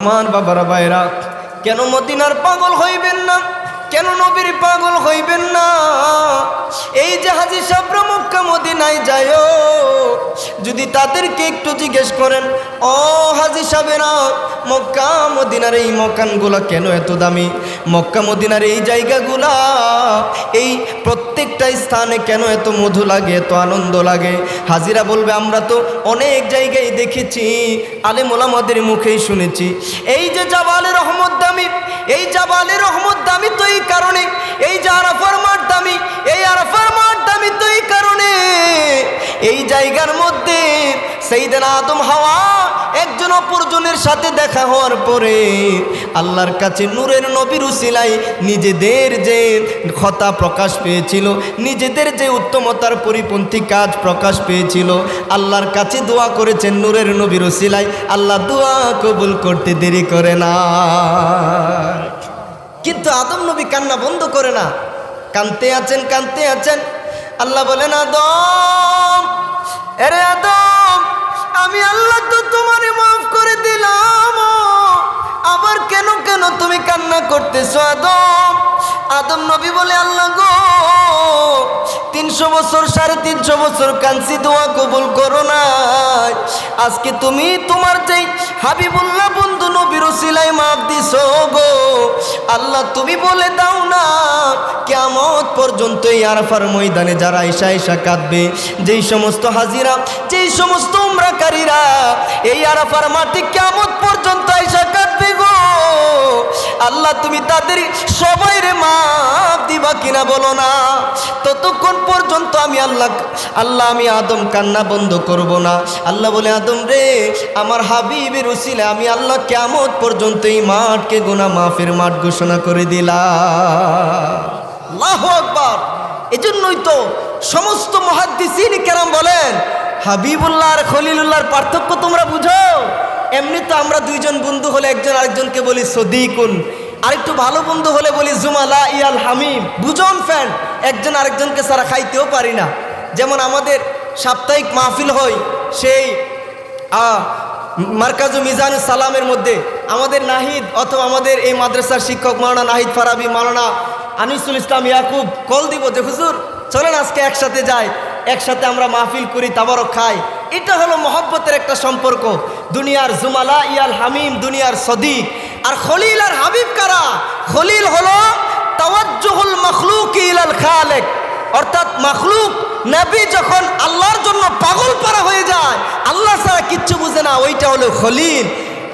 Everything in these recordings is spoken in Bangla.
আমার বাবার ভাইরা কেন মদিনার পাগল হইবেন না? কেন নবীর পাগল হইবেন না? এই যে হাজি সাবরা মক্কা মদিনায় যায় যদি তাদেরকে একটু জিজ্ঞেস করেন, ও হাজি সাহেবেরা মক্কা মদিনার এই মকানগুলা কেন এত দামি? মক্কা মদিনার এই জায়গাগুলা, এই প্রত্যেকটা স্থানে কেন এত মধু লাগে, এত আনন্দ লাগে? হাজিরা বলবে, আমরা তো অনেক জায়গায় দেখেছি আলে মোলামদের মুখেই শুনেছি। এই যে জাবালে রহমত দামি, এই জাবালে রহমত দামি তো এই কারণে, এই যে এই তো এই কারণে। এই জায়গার মধ্যে আদম একজন অপরজনের সাথে দেখা হওয়ার পরে আল্লাহর কাছে নূরের নবীর উসিলাই নিজেদের যে ক্ষতা প্রকাশ পেয়েছিল, নিজেদের যে উত্তমতার পরিপন্থী কাজ প্রকাশ পেয়েছিল, আল্লাহর কাছে দোয়া করেছেন নূরের নবীর উসিলাই আল্লাহ দোয়া কবুল করতে দেরি করে না। কিন্তু আদম নবী কান্না বন্ধ করে না। কানতে আছেন কানতে আছেন। আল্লাহ বলেন, আদম, এরে আদম, আমি আল্লাহ তো তোমারে মাফ করে দিলাম। আবার কেন কেন তুমি কান্না করতেছো আদম? আদম নবী বলে, আল্লাহ গো, তিনশো বছর, সাড়ে তিনশো বছর কাঞ্চি দোয়া কবুল করো না আজকে তুমি তোমার যেই হাবিবুল্লাহ বন্ধু নবীর সিলাই মাপ দিস গো। আল্লাহ তুমি বলে দাও না কেমন পর্যন্ত এই আরাফার ময়দানে যারা ঈশা ঈশা কাঁদবে, যেই সমস্ত হাজিরা, যেই সমস্ত উমরাকারীরা, এই আরাফার মাটি কেমন পর্যন্ত গো আল্লাহ তুমি তাদের সবাই রে মাপ দিবা কিনা বলো না। ততক্ষণ পর্যন্ত আমি আল্লাহ আল্লাহ আমি আদম কান্না বন্ধ করব না। আল্লাহ বলে, আদম রে, আমার হাবিবের উসিলে আমি আল্লাহ কেমন পর্যন্ত এই মাঠকে গোনা মাফের মাঠ ঘোষণা করে দিলাম। আকবার। এজন্যই তো সমস্ত মহাদ্দিসিন কেরাম বলেন, হাবিবুল্লাহ আর খলিলুল্লাহর পার্থক্য তোমরা বুঝো। এমনি তো আমরা দুইজন বন্ধু হলে একজন আরেকজনকে বলি সদিকুন। আরেকটু ভালো বন্ধু হলে বলি জুমালা ইয়াল হামিম। বুঝন ফ্যান একজন আরেকজনকে সারা খাইতেও পারি না। যেমন আমাদের সাপ্তাহিক মাহফিল হয় সেই মার্কাজু মিজান সালামের মধ্যে। আমাদের নাহিদ অথবা আমাদের এই মাদ্রাসার শিক্ষক মাওলানা নাহিদ ফারাবি, মাওলানা আনিসুল ইসলাম ইয়াকুব, কল দিব যে, হুজুর, চলেন আজকে একসাথে যাই। একসাথে আমরা মাহফিল করি, তাবারক খাই। এটা হলো মহব্বতের একটা সম্পর্ক। দুনিয়ার জুমালা, ইয়াল হামিম, দুনিয়ার সদিক। আর খলিল আর হাবিব কারা? খলিল হলো তাওয়াজ্জুহুল মখলুক ইলাল খালেক। অর্থাৎ মখলুক নবী যখন আল্লাহর জন্য পাগল পারা হয়ে যায়, আল্লাহ ছাড়া কিচ্ছু বুঝে না, ওইটা হলো খলিল।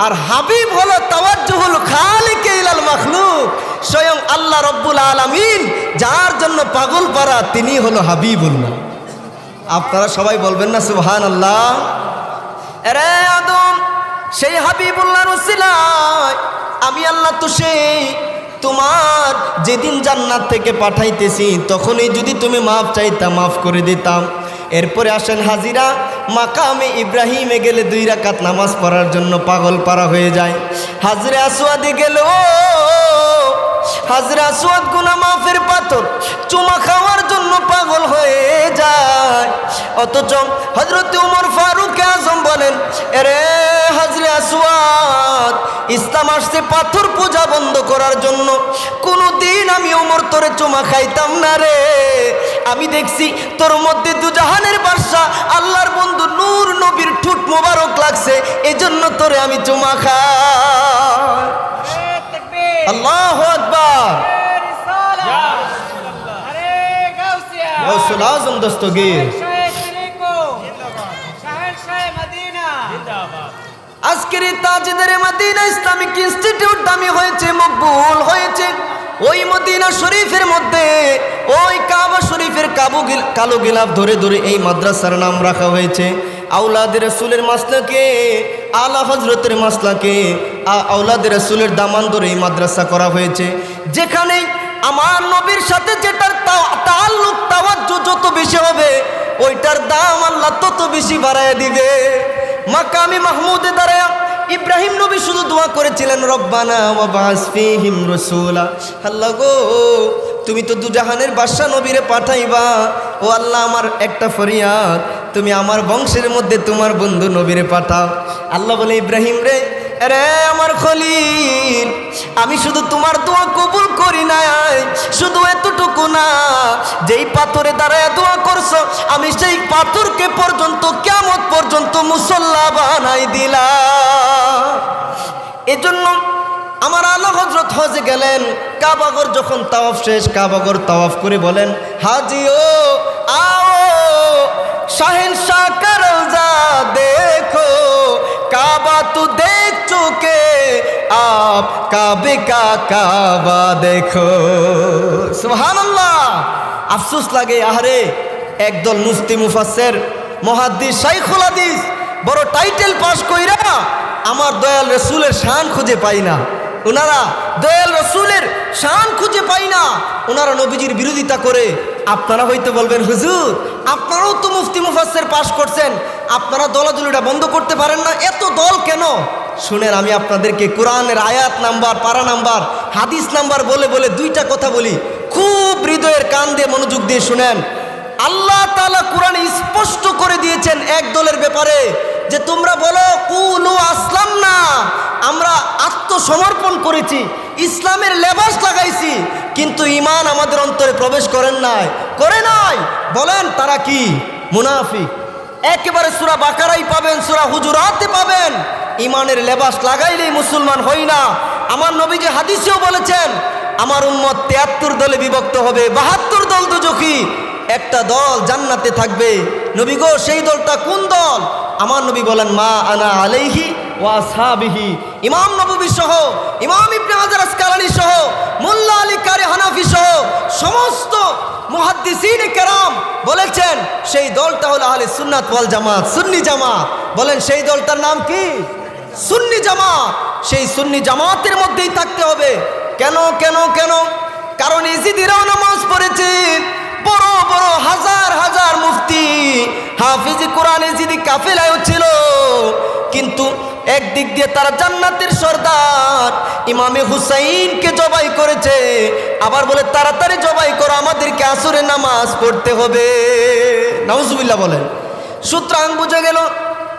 আর হাবিব হলো তাওয়াজ্জুহুল খালিক ইলাল মখলুক। স্বয়ং আল্লাহ রব্বুল আলামিন, যার জন্য পাগল পারা, তিনি হলো হাবিবুল্লাহ। আপনারা সবাই বলবেন না সুবহান আল্লাহ সেই হাবিবুল্লাহ রসিলায় আমি আল্লাহ তো সেই। তোমার যেদিন জান্নাত থেকে পাঠাইতেছি, তখনই যদি তুমি মাফ চাইতা, মাফ করে দিতাম। এরপরে আসেন হাজিরা, মাকামে ইব্রাহিমে গেলে দুই রাকাত নামাজ পড়ার জন্য পাগল পারা হয়ে যায়। হাজরে আসোয়াদে গেল হাজরা সোয়াদ গুনা মাফের পাথর চুমা খাওয়ার জন্য পাগল হয়ে যায়। অথচ হজরত উমর ফারুক আজম বলেন, এরে হাজরে আসওয়াদ ইসলাম আসছে পাথর পূজা বন্ধ করার জন্য। কোনো দিন আমি উমর তোরে চুমা খাইতাম না রে। আমি দেখছি তোর মধ্যে দুজাহানের বাদশা আল্লাহর বন্ধু নূর নবীর ঠুট মোবারক লাগছে, এজন্য তোরে আমি চুমা খাই। আল্লাহ আকবার। গৌসুল আজম দস্তগীর। আজকের তাজদের মদিনা ইসলামিক ইনস্টিটিউট দামি হয়েছে মকবুল হয়েছে। ওই মদিনা শরীফের মধ্যে ওই কাবা শরীফের কাবু গিল- কালো গিলাফ ধরে ধরে এই মাদ্রাসার নাম রাখা হয়েছে। আউলাদের রসুলের মাসলাকে, আলা হজরতের মাসলাকে, আ- আউলাদের রসুলের দামান ধরে এই মাদ্রাসা করা হয়েছে। যেখানে আমার নবীর সাথে যেটার তাল্লুক তাওয়াজ্জু যত বেশি হবে, ওইটার দাম আল্লাহ তত বেশি বাড়ায় দিবে। মাকামি মাহমুদে দাঁড়ায় ইব্রাহিম নবী শুধু দোয়া করেছিলেন, রব্বানা ফীহিম আল্লাহ গো, তুমি তো দুজাহানের বাদশা নবীরে পাঠাইবা। ও আল্লাহ আমার একটা ফরিয়াদ তুমি আমার বংশের মধ্যে তোমার বন্ধু নবীরে পাঠাও। আল্লাহ বলে, ইব্রাহিম রে রে আমার খলিল, আমি শুধু তোমার দোয়া কবুল করি নাই, শুধু এতটুকু না, যেই পাথরে দাঁড়ায় দোয়া করছ, আমি সেই পাথরকে পর্যন্ত কেমন পর্যন্ত মুসল্লা বানাই দিলা এজন্য আমার আলো হজরত হজে গেলেন কাবাগর যখন তাওয়াফ শেষ কাবাগর তাওয়াফ করে বলেন, হাজিও, আও শাহেন শাহ রোজা দেখো। কাবা তু দেখ চুকে আপ কা কাবা দেখো। সুবহানাল্লাহ। আফসোস লাগে, আহারে, একদল মুফতি মুফাসসির, মুহাদ্দিস শাইখুল হাদিস, বড় টাইটেল পাস কইরা আমার দয়াল রসুলের শান খুঁজে পাই না। ওনারা দয়াল রসুলের শান খুঁজে পাই না। ওনারা নবীজির বিরোধিতা করে আপনারা হয়তো বলবেন, হুজুর, আপনারাও তো মুফতি মুফাসের পাশ করছেন। আপনারা দলাদলিটা বন্ধ করতে পারেন না। এত দল কেন? শুনেন, আমি আপনাদেরকে কোরআনের আয়াত নাম্বার, পারা নাম্বার, হাদিস নাম্বার বলে বলে দুইটা কথা বলি। খুব হৃদয়ের কান দিয়ে মনোযোগ দিয়ে শুনেন। আল্লাহ তাআলা কোরআনে স্পষ্ট করে দিয়েছেন এক দলের ব্যাপারে যে তোমরা বলো, কুলু আসলাম না, আমরা আত্মসমর্পণ করেছি। ইসলামের লেবাস লাগাইছি, কিন্তু ইমান আমাদের অন্তরে প্রবেশ করেন নাই। করে নাই। বলেন, তারা কি? মুনাফিক। একেবারে সুরা বাকারাই পাবেন, সুরা হুজুরাতে পাবেন। ইমানের লেবাস লাগাইলেই মুসলমান হই না। আমার নবীজি হাদিসেও বলেছেন, আমার উম্মত তেয়াত্তর দলে বিভক্ত হবে, বাহাত্তর দল দুজকি একটা দল জান্নাতে থাকবে। নবী গো, সেই দলটা কোন দল? আমার নবী বলেন, মা আনা আলাইহি ওয়া সাবিহি, ইমাম নববী সহ, ইমাম ইবনে হাজার আসকালানি সহ, মোল্লা আলী কারি হানাফি সহ, সমস্ত মুহাদ্দিসিন কেরাম বলেছেন, সেই দলটা হলো আহলে সুন্নাত ওয়াল জামাত, সুন্নি জামাত। বলেন, সেই দলটার নাম কি? সুন্নি জামাত। সেই সুন্নি জামাতের মধ্যেই থাকতে হবে। কেন কেন কেন? কারণ ইজিদিরাও নামাজ পড়েছে। বড় বড়, হাজার হাজার মুফতি, হাফিজি কোরআন ইজিদি কাফেলায়ও ছিল। কিন্তু একদিক দিয়ে তারা জান্নাতের সর্দার। ইমামে হুসাইনকে জবাই করেছে। আবার বলে, তাড়াতাড়ি জবাই করো, আমাদেরকে আসরে নামাজ পড়তে হবে। নাউজুবিল্লাহ বলেন। সুতরাং বুঝে গেল,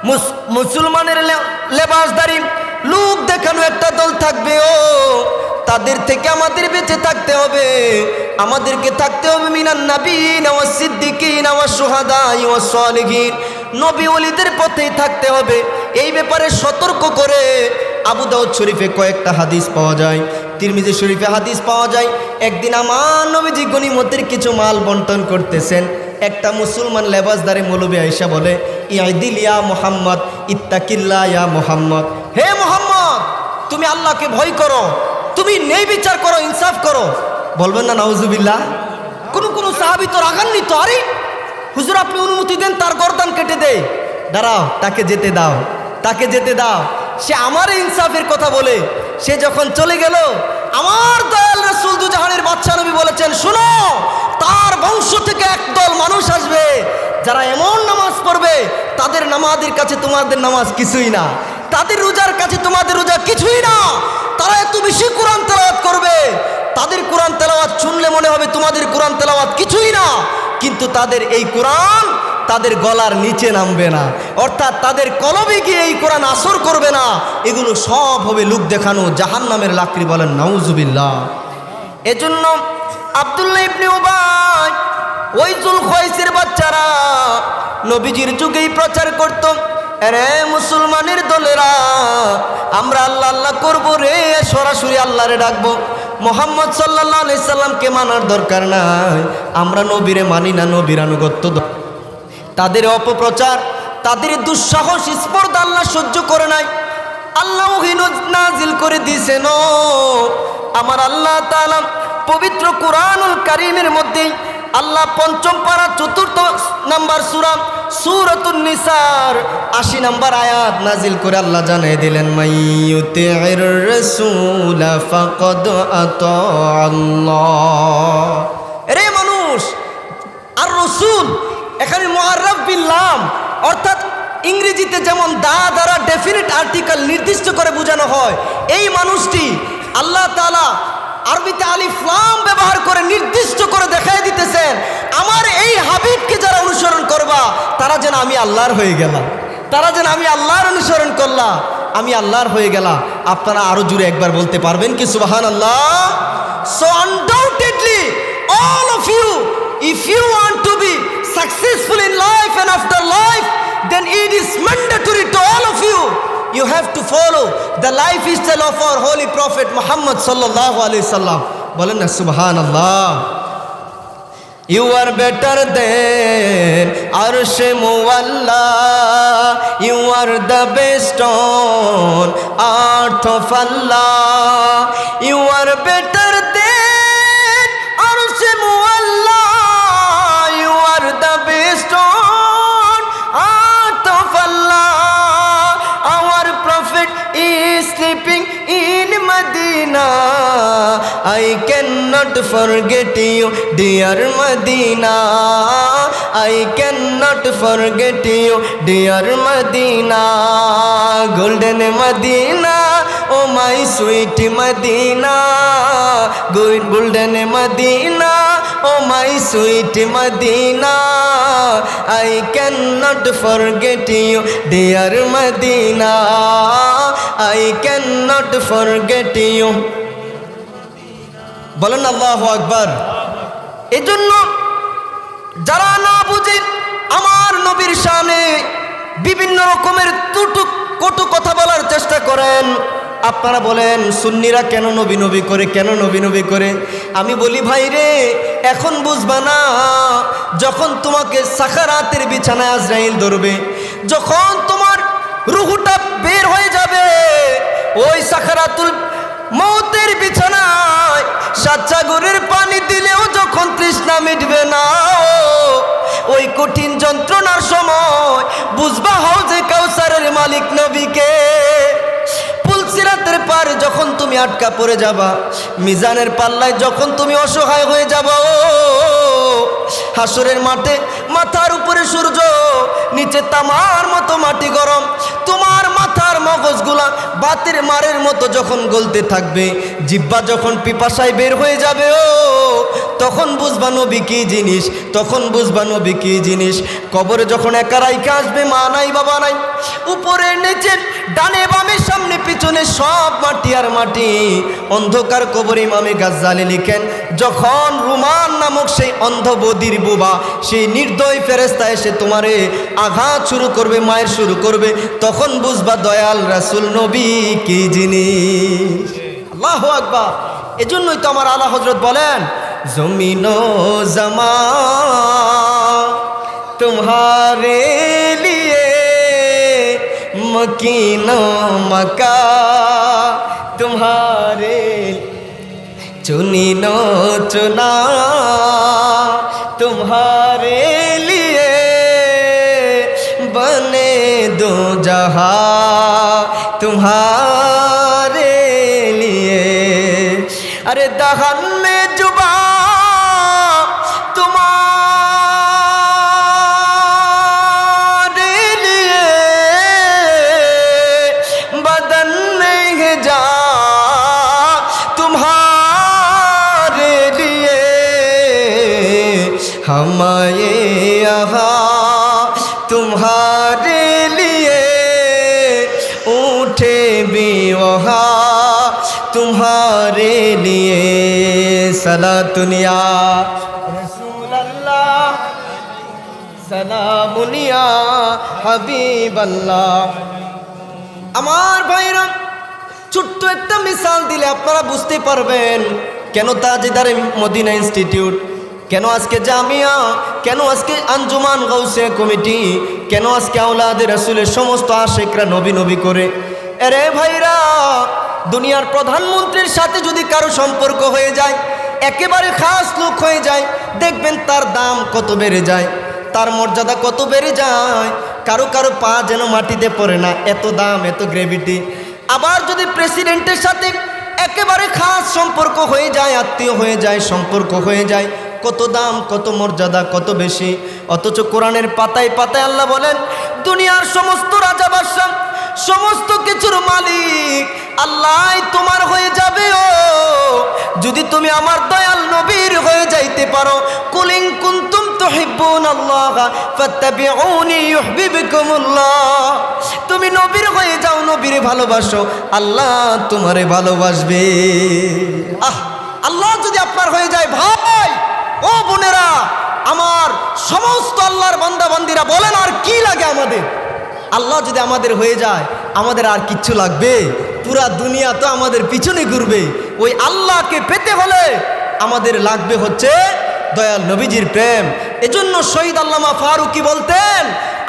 মুস- মুসলমানের লেবাসদারি, লোক দেখানো একটা দল থাকবে, ও, তাদের থেকে আমাদের বেঁচে থাকতে হবে। আমাদেরকে থাকতে হবে মিনান নাবিন ওয়া সিদ্দিকিন ওয়া সোহাদা ওয়া সালিহিন। নবী অলিদের পথেই থাকতে হবে। এই ব্যাপারে সতর্ক করে আবু দাউদ শরীফে কয়েকটা হাদিস পাওয়া যায়, তিরমিজি শরীফে হাদিস পাওয়া যায়। একদিন আমার নবীজি গনিমতের কিছু মাল বন্টন করতেছেন। একটা মুসলমান লেবাসদারে মৌলবী আইসা বলে ইয়াদিল ইয়া মোহাম্মদ, ইত্তাকিল্লা ইয়া মোহাম্মদ। হে মোহাম্মদ, তুমি আল্লাহকে ভয় করো, তুমি নেই বিচার করো, ইনসাফ করো। বলবেন না, নাউজুবিল্লাহ। কোনো কোনো সাহাবি তো রাগান্বিত, আরে, হুজুর আপনি অনুমতি দেন, তার গরদান কেটে দে। দাঁড়াও, তাকে যেতে দাও। তাকে যেতে দাও। সে আমার ইনসাফের কথা বলে, সে যখন চলে গেল, আমার দয়াল রসুল দুজাহানের বাচ্চা নবী বলেছেন, শুনো, তার বংশ থেকে একদল মানুষ আসবে, যারা এমন নামাজ পড়বে, তাদের নামাজের কাছে তোমাদের নামাজ কিছুই না। তাদের রোজার কাছে তোমাদের রোজা কিছুই না। তারা এত বেশি কোরআন তেলাওয়াত করবে। তাদের কোরআন তেলাওয়াত শুনলে মনে হবে তোমাদের কোরআন তেলাওয়াত কিছুই না। কিন্তু তাদের এই কোরআন তাদের গলার নিচে নামবে না। অর্থাৎ তাদের কলবে গিয়ে এই কোরআন আসর করবে না। এগুলো সব হবে লুক দেখানো জাহান নামের লাকড়ি বলেন, নাউজুবিল্লাহ। এজন্য আব্দুল্লাহ ইবনে উবাই, ওই জুল খয়েসের বাচ্চারা নবীজির যুগেই প্রচার করত রে মুসলমানের দলেরা, আমরা আল্লাহ আল্লাহ করব রে, সরাসরি আল্লাহরে ডাকবো। মোহাম্মদ সাল্লাহ সাল্লামকে মানার দরকার নাই। আমরা নবীরে মানি না, নবীর আনুগত্য তাদের অপপ্রচার, তাদের দুঃসাহস, স্পর্ধা আল্লাহ সহ্য করে নাই। আল্লাহ নাজিল করে দিয়েছেন আমার আল্লাহ তাআলা, পবিত্র কোরআনুল কারিমের মধ্যে আল্লাহ পঞ্চম পারা চতুর্থ নাম্বার সুরাম নিসার 80 নাম্বার আয়াত নাজিল করে আল্লাহ জানিয়ে দিলেন রে মানুষ, আর রসুল এখানে মোয়াররফ বিল্লাম অর্থাৎ ইংরেজিতে যেমন দা দ্বারা ডেফিনিট আর্টিকেল নির্দিষ্ট করে বোঝানো হয়, এই মানুষটি আল্লাহ তাআলা আরবিতে আলিফলাম ব্যবহার করে নির্দিষ্ট করে দেখাই দিতেছেন, আমার এই হাবিবকে যারা অনুসরণ করবা, তারা যেন আমি আল্লাহর হয়ে গেলাম। তারা যেন আমি আল্লাহর অনুসরণ করলাম, আমি আল্লাহর হয়ে গেলাম। আপনারা আরও জুড়ে একবার বলতে পারবেন কি সুবাহান আল্লাহ so undoubtedly all of you if you want to be successful in life and after life then it is mandatory to all of you you have to follow the lifestyle of our holy prophet Muhammad sallallahu alaihi wasallam বলেন না সুবহানাল্লাহ You are better than Arsh Muwalla You are the best on earth of Allah You are better I cannot forget you dear Medina I cannot forget you dear Medina Golden Medina Oh my sweet Medina Good golden Medina Oh my sweet Medina I cannot forget you dear Medina I cannot forget you বলেন আল্লাহ আকবার। এজন্য যারা না বুঝে আমার নবীর সামনে বিভিন্ন রকমের তুটু কটু কথা বলার চেষ্টা করেন, আপনারা বলেন, সুন্নিরা কেন নবী নবী করে, কেন নবী নবী করে? আমি বলি, ভাই রে, এখন বুঝবা না, যখন তোমাকে সাখারাতের বিছানায় আজরাইল ধরবে, যখন তোমার রুহুটা বের হয়ে যাবে, ওই সাখারাতুল মৌতের বিছানায় সাচ্চাগুরের পানি দিলেও যখন তৃষ্ণা মিটবে না, ওই কঠিন যন্ত্রণার সময় বুঝবা হও যে কাউসারের মালিক নবীকে। পার যখন তুমি আটকা পড়ে যাবা, মিজানের পাল্লায় যখন তুমি অসহায় হয়ে যাবা হাসরের মাঠে মাথার উপরে সূর্য, নিচে তামার মতো মাটি গরম, তোমার মাথার মগজগুলা বাতের মারের মতো যখন গলতে থাকবে, জিব্বা যখন পিপাসায় বের হয়ে যাবে, ও তখন বুঝবা নবী কি জিনিস তখন বুঝবা নবী কি জিনিস। কবরে যখন একা রাইকে আসবে মা নাই বাবা নাই। উপরে নিচে ডানে বামে সামনে পিছনে সব মাটি আর মাটি। অন্ধকার কবর ইমামে গাজ্জালি লিখেন যখন রুমান নামক সেই অন্ধ বদির বুবা সেই নির্দয় ফেরেস্তা এসে তোমারে আঘাত শুরু করবে মায়ের শুরু করবে তখন বুঝবা দয়াল রাসুল নবী কি জিনিস? আল্লাহ আকবার। এজন্যই তো আমার আল্লাহ হজরত বলেন زمین و زمان تمہارے لیے مکین و مکہ تمہارے چنی نو چنا تمہارے لیے بنے دو جہاں تمہارے हम ये यहाँ तुम्हारे लिए उठे भी वहाँ तुम्हारे लिए सला दुनिया रसूल अल्लाह সালামুনিয়া হাবিবাল্লাহ আমার ভাইরা ছোট্ট একটা মিসাল দিলে আপনারা বুঝতে পারবেন কেন তাজেদারে মদিনা ইনস্টিটিউট কেন আজকে জামিয়া? কেন আজকে আঞ্জুমান গৌসে কমিটি? কেন আজকে আউলাদের রাসুলের সমস্ত আশেকরা নবী নবী করে? এরে ভাইরা, দুনিয়ার প্রধানমন্ত্রীর সাথে যদি কারও সম্পর্ক হয়ে যায়, একেবারে খাস লোক হয়ে যায়, দেখবেন তার দাম কত বেড়ে যায়, তার মর্যাদা কত বেড়ে যায়, কারও কারও পা যেন মাটিতে পড়ে না, এত দাম, এত গ্রেভিটি আবার যদি প্রেসিডেন্টের সাথে একেবারে খাস সম্পর্ক হয়ে যায়, আত্মীয় হয়ে যায়, সম্পর্ক হয়ে যায় কত দাম, কত মর্যাদা, কত বেশি? অথচ কোরআনের পাতায় পাতায় আল্লাহ বলেন, দুনিয়ার সমস্ত রাজা বাদশাহ, সমস্ত কিছুর মালিক আল্লাহ তোমার হয়ে যাবে ও। যদি তুমি আমার দয়াল নবীর হয়ে যাইতে পারো, কুলিং কুন্তুম তো ফাত্তাবিউনি ইউহিব্বুকুমুল্লাহ। তুমি নবীর হয়ে যাও, নবীর ভালোবাসো, আল্লাহ তোমারে ভালোবাসবে। আহ, আল্লাহ যদি আপনার হয়ে যায়, ভাই! ও বোনেরা, আমার সমস্ত আল্লাহর বান্দা বান্দিরা বলেন, আর কি লাগে আমাদের? আল্লাহ যদি আমাদের হয়ে যায়, আমাদের আর কিচ্ছু লাগবে? পুরা দুনিয়া তো আমাদের পিছনে ঘুরবে। ওই আল্লাহকে পেতে হলে আমাদের লাগবে হচ্ছে দয়াল নবীজির প্রেম। এজন্য শহীদ আল্লামা ফারুকি বলতেন,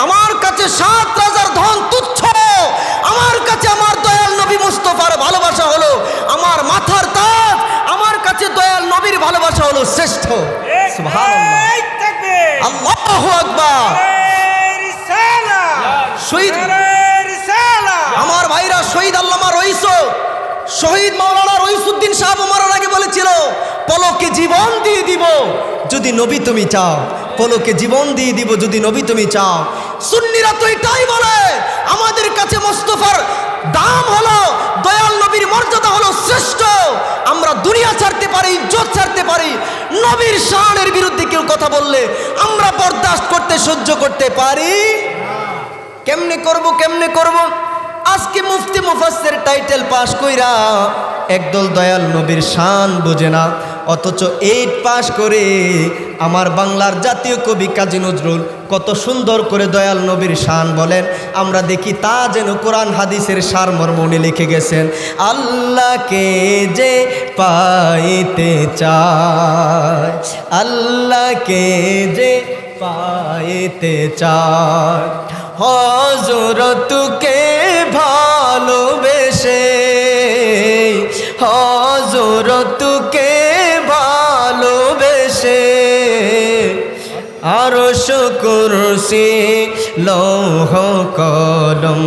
আমার কাছে সাত রাজার ধন তুচ্ছ, আমার কাছে আমার নবী মুস্তফার ভালোবাসা হলো আমার মাথার তাজ আমার কাছে দয়াল নবীর ভালোবাসা হলো শ্রেষ্ঠ। আল্লাহু আকবার। শহীদ আমার ভাইরা শহীদ আল্লামা রইস। শহীদ মাওলানা রইসুদ্দিন সাহেব মরার আগে বলেছিল, পলকে জীবন দিয়ে দিব যদি নবী তুমি চাও। পলকে জীবন দিয়ে দিব যদি নবী তুমি চাও। সুন্নিরা তো এটাই বলে, আমাদের কাছে মোস্তফার দাম হলো, দয়াল নবীর মর্যাদা হলো শ্রেষ্ঠ। আমরা দুনিয়া ছাড়তে পারি, ইজ্জত ছাড়তে পারি। নবীর শানের বিরুদ্ধে কেউ কথা বললে আমরা বরদাস্ত করতে সহ্য করতে পারি। কেমনে করব কেমনে করব? আজকে মুফতি মুফাসের টাইটেল পাশ কইরা একদল দয়াল নবীর শান বোঝে না। অথচ এইট পাশ করে আমার বাংলার জাতীয় কবি কাজী নজরুল কত সুন্দর করে দয়াল নবীর শান বলেন। আমরা দেখি তা যেন কোরআন হাদিসের সার মর্মনে লিখে গেছেন। আল্লাহকে যে পাইতে চায়, আল্লাহকে যে পাইতে চায় হজরতকে হজরতকে ভালোবেসে আরশ কুরসি লৌহ কলম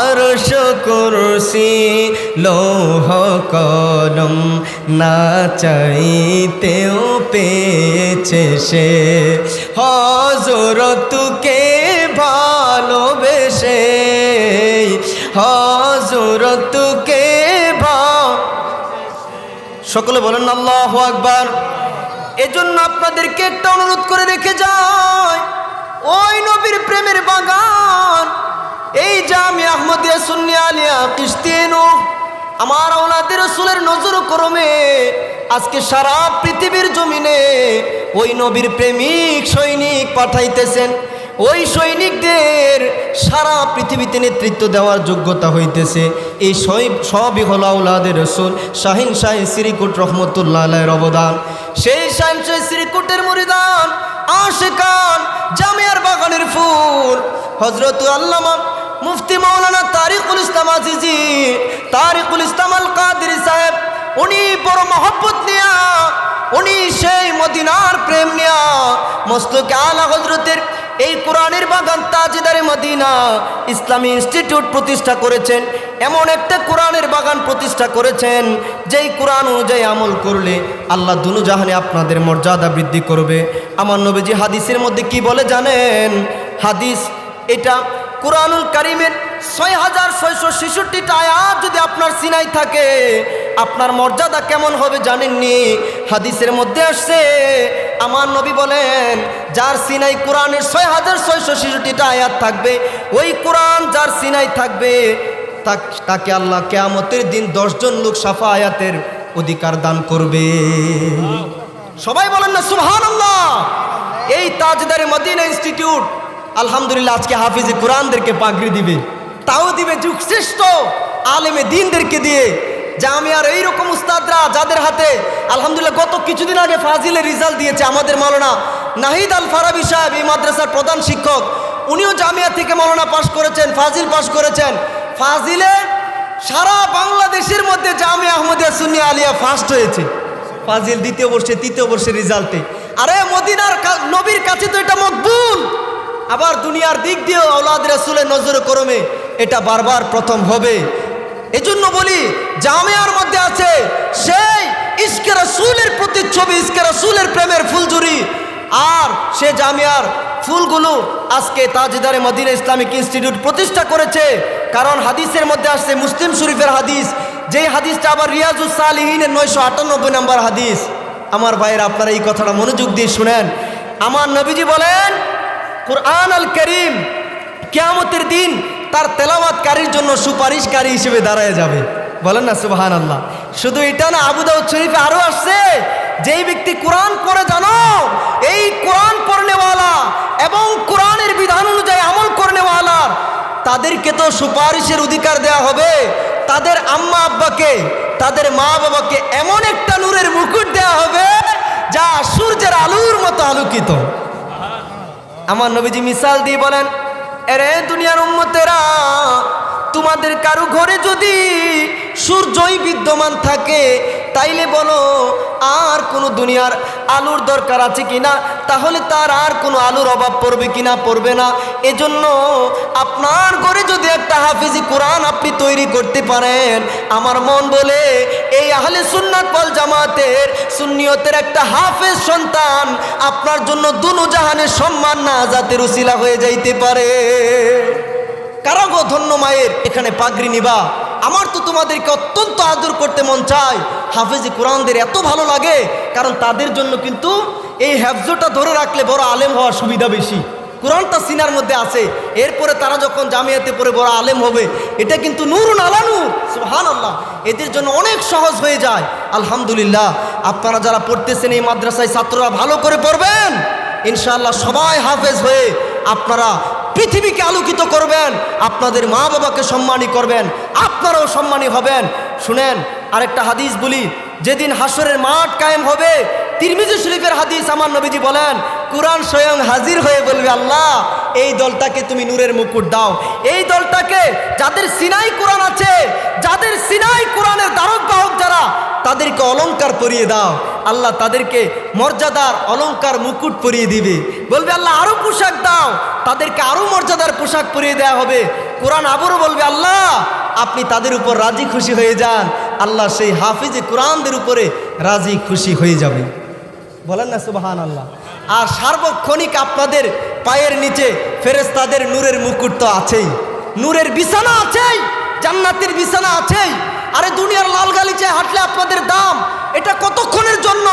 আরশ কুরসি লৌহ কলম না চাইতেও পেয়েছে সে। হজরতকে ভালোবেসে হজরতকে ভা সকলে বলেন, আল্লাহ আকবার। এজন্য আপনাদেরকে একটা অনুরোধ করে রেখে যায় ওই নবীর প্রেমের বাগান, এই জামি আহমদিয়া সুন্নি আলিয়া কিস্তিনু, আমার ওনাদের রসুলের নজর করমে আজকে সারা পৃথিবীর জমিনে ওই নবীর প্রেমিক সৈনিক পাঠাইতেছেন। ওই সৈনিকদের সারা পৃথিবীতে নেতৃত্ব দেওয়ার যোগ্যতা হইতেছে। এই সবই হল আউলাদের রসুল শাহিন শাহিন শ্রীকুট রহমতুল্লাহ আলাইয়ের অবদান। সেই শাহিন শাহ শ্রীকুটের মরিদান আশেকান জামিয়ার বাগানের ফুল। হজরত আল্লামা মুফতি মৌলানা তারিকুল ইসলাম আজিজি, তারিকুল ইসলাম আল কাদির সাহেব, উনি বড় মহব্বত নিয়া উনি সেই মদিনার প্রেম নিয়া মস্তকে আলা হজরতের এই কোরআনের বাগান তাজদারে মদিনা ইসলামী ইনস্টিটিউট প্রতিষ্ঠা করেছেন। এমন একটা কোরআনের বাগান প্রতিষ্ঠা করেছেন, যেই কোরআন অনুযায়ী আমল করলে আল্লাহ দুনু জাহানে আপনাদের মর্যাদা বৃদ্ধি করবে। আমার নবীজি হাদিসের মধ্যে কি বলে জানেন? হাদিস এটা কোরআনুল কারিমের ছয় হাজার ছয়শো ছেষট্টিটা আয়াত যদি আপনার সিনাই থাকে, আপনার মর্যাদা কেমন হবে জানেননি? হাদিসের মধ্যে আসছে, আমার নবী বলেন, যার সিনাই কোরআনের ছয় হাজার ছয়শো ছেষট্টিটা আয়াত থাকবে, ওই কোরআন যার সিনাই থাকবে, তাক- আল্লাহ কেয়ামতের দিন দশজন লোক সাফা আয়াতের অধিকার দান করবে। সবাই বলেন না সুহান এই তাজদারে মদিনা ইনস্টিটিউট, আলহামদুলিল্লাহ, আজকে হাফিজে কোরআনদেরকে পাগড়ি দিবে। তাও দিবে যুগ শ্রেষ্ঠ। আলেমে দিনদেরকে দিয়ে জামিয়ার এইরকম উস্তাদরা যাদের হাতে আলহামদুলিল্লাহ গত কিছুদিন আগে ফাজিলের রেজাল্ট দিয়েছে আমাদের মাওলানা নাহিদ আল ফারাবি সাহেব, এই মাদ্রাসার প্রধান শিক্ষক, উনিও জামিয়া থেকে মাওলানা পাশ করেছেন, ফাজিল পাশ করেছেন। ফাজিলে সারা বাংলাদেশের মধ্যে জামিয়া আহমদিয়া সুন্নি আলিয়া ফার্স্ট হয়েছে। ফাজিল দ্বিতীয় বর্ষে, তৃতীয় বর্ষের রেজাল্টে। আরে মদিনার নবীর কাছে তো এটা মকবুল। আবার দুনিয়ার দিক দিয়েও আওলাদ রাসুলের নজর করমে এটা বারবার প্রথম হবে। এজন্য বলি, জামিয়ার মধ্যে আছে সেই ইস্কে রাসূলের প্রতিচ্ছবি ইস্কে রাসূলের প্রেমের ফুলঝুরি। আর সে জামিয়ার ফুলগুলো আজকে তাজদারে মদিনা ইসলামিক ইনস্টিটিউট প্রতিষ্ঠা করেছে। কারণ হাদিসের মধ্যে আসছে মুসলিম শরীফের হাদিস। যেই হাদিসটা আবার রিয়াজুস সালিহিনের নয়শো আটানব্বই নম্বর হাদিস। আমার ভাইয়ের, আপনারা এই কথাটা মনোযোগ দিয়ে শুনেন। আমার নবীজি বলেন, কোরআন আল করিম কেয়ামতের দিন তার তেলাওয়াতকারীর জন্য সুপারিশকারী হিসেবে দাঁড়ায় যাবে। বলেন না সুবাহান আল্লাহ শুধু এটা না, আবু দাউদ শরীফে আরও আসছে, যেই ব্যক্তি কোরআন পড়ে জানো, এই কোরআন পড়নেওয়ালা এবং কোরআনের বিধান অনুযায়ী আমল করনেওয়ালার, তাদেরকে তো সুপারিশের অধিকার দেয়া হবে। তাদের আম্মা আব্বাকে, তাদের মা বাবাকে এমন একটা নূরের মুকুট দেয়া হবে, যা সূর্যের আলোর মতো আলোকিত। আমার নবীজি মিসাল দিয়ে বলেন এরে দুনিয়ার উম্মতেরা তোমাদের কারও ঘরে যদি সূর্যই বিদ্যমান থাকে তাইলে বলো আর কোনো দুনিয়ার আলুর দরকার আছে কিনা? তাহলে তার আর কোনো আলুর অভাব পড়বে কিনা, পড়বে না। এজন্য আপনার ঘরে যদি একটা হাফিজি কোরআন আপনি তৈরি করতে পারেন, আমার মন বলে এই আহলে সুন্নাত পল জামাতের সুন্নিয়তের একটা হাফেজ সন্তান আপনার জন্য দুনু জাহানের সম্মান না জাতের উসিলা হয়ে যাইতে পারে। কারও গো ধন্য মায়ের? এখানে পাগড়ি নিবা। আমার তো তোমাদেরকে অত্যন্ত আদর করতে মন চায়। হাফেজি কোরআনদের এত ভালো লাগে, কারণ তাদের জন্য কিন্তু এই হ্যাফজোটা ধরে রাখলে বড় আলেম হওয়ার সুবিধা বেশি। কোরআনটা সিনার মধ্যে আছে, এরপরে তারা যখন জামিয়াতে পড়ে বড় আলেম হবে, এটা কিন্তু নুরুন আলানুর সুহান আল্লাহ এদের জন্য অনেক সহজ হয়ে যায়। আলহামদুলিল্লাহ, আপনারা যারা পড়তেছেন এই মাদ্রাসায় ছাত্ররা ভালো করে পড়বেন। ইনশাআল্লাহ সবাই হাফেজ হয়ে আপনারা পৃথিবীকে আলোকিত করবেন, আপনাদের মা বাবাকে সম্মানী করবেন, আপনারাও সম্মানী হবেন। শুনেন, আরেকটা হাদিস বলি, যেদিন হাসরের মাঠ কায়েম হবে, তিরমিজি শরীফের হাদিস আমার নবীজি বলেন কোরআন স্বয়ং হাজির হয়ে বলবে, আল্লাহ, এই দলটাকে তুমি নূরের মুকুট দাও। এই দলটাকে যাদের সিনাই কোরআন আছে, যাদের সিনাই কোরআনের দ্বারক বাহক যারা, তাদেরকে অলংকার পরিয়ে দাও। আল্লাহ তাদেরকে মর্যাদার অলংকার মুকুট পরিয়ে দিবে। বলবে, আল্লাহ, আরও পোশাক দাও। তাদেরকে আরও মর্যাদার পোশাক পরিয়ে দেওয়া হবে। কোরআন আবারও বলবে, আল্লাহ, আপনি তাদের উপর রাজি খুশি হয়ে যান। আল্লাহ সেই হাফিজে কোরআনদের উপরে রাজি খুশি হয়ে যাবে। বলেন না সুবাহান আল্লাহ আর সার্বক্ষণিক আপনাদের পায়ের নিচে ফেরেস্তাদের নূরের মুকুট তো আছেই। নূরের বিছানা আছেই, জান্নাতের বিছানা আছেই। আরে দুনিয়ার লাল গালিচায় হাঁটলে আপনাদের দাম, এটা কতক্ষণের জন্য?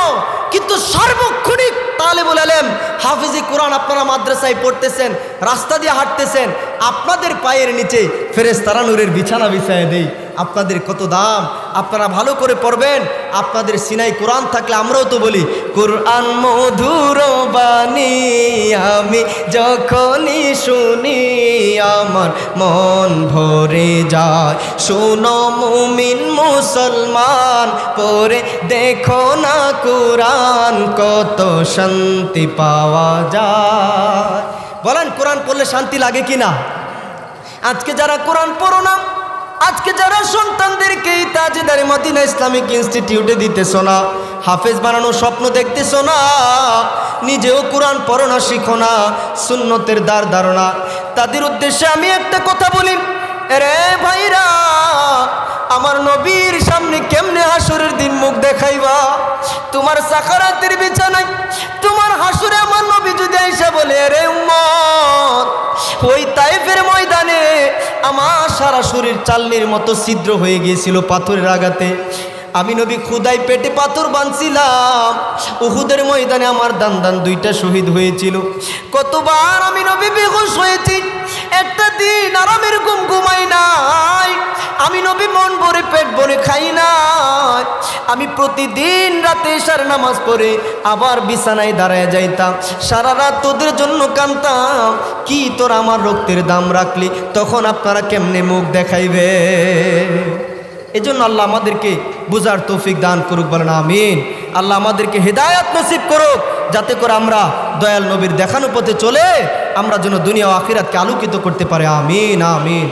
কিন্তু সার্বক্ষণিক তাহলে বলেলেন হাফিজি কোরআন আপনারা মাদ্রাসায় পড়তেছেন, রাস্তা দিয়ে হাঁটতেছেন, আপনাদের পায়ের নিচে ফেরেস্তারা নূরের বিছানা বিছায় দেই। আপনাদের কত দাম? আপনারা ভালো করে পড়বেন। আপনাদের সিনাই কোরআন থাকলে আমরাও তো বলি, কোরআন মধুর বাণী আমি যখনই শুনি, আমার মন ভরে যায়। শোনো মুমিন মুসলমান পরে দেখো না কোরআন কত শান্তি পাওয়া যায়। বলেন কোরআন পড়লে শান্তি লাগে কি না আজকে যারা কোরআন পড়ো না আজকে যারা সন্তানদেরকে এই তাজেদারি মদিনা ইসলামিক ইনস্টিটিউটে দিতেছ না, হাফেজ বানানোর স্বপ্ন দেখতেছ না, নিজেও কোরআন পড়ো না শিখো না, সুন্নতের দ্বার ধারণা। তাদের উদ্দেশ্যে আমি একটা কথা বলি রে ভাইরা, আমার নবীর সামনে কেমনে হাসুরের দিন মুখ দেখাইবা? তোমার সাকারাতের বিছানায়, তোমার হাসুরে আমার নবী যদি আইসা বলে রে উম্মত, ওই তাইফের ময়দানে আমার সারা শরীর চালনির মতো ছিদ্র হয়ে গিয়েছিল পাথরের আঘাতে। আমি নবী খুদাই পেটে পাথর বাঁধছিলাম। উহুদের ময়দানে আমার দান দান দুইটা শহীদ হয়েছিল। কতবার আমি নবী বেহস হয়েছি। একটা দিন আরামের ঘুম ঘুমাই নাই। আমি নবী মন ভরে পেট ভরে খাই নাই। আমি প্রতিদিন রাতে এসার নামাজ পড়ে আবার বিছানায় দাঁড়ায় যাইতাম। সারা রাত তোদের জন্য কানতাম, কি তোর আমার রক্তের দাম রাখলি? তখন আপনারা কেমনে মুখ দেখাইবে? এজন্য আল্লাহ আমাদেরকে বুজার তৌফিক দান করুক, বলেন আমিন। আল্লাহ আমাদেরকে হেদায়াত নসিব করুক, যাতে করে আমরা দয়াল নবীর দেখানো পথে চলে, আমরা যেন দুনিয়া আখিরাতকে আলোকিত করতে পারে। আমিন আমিন।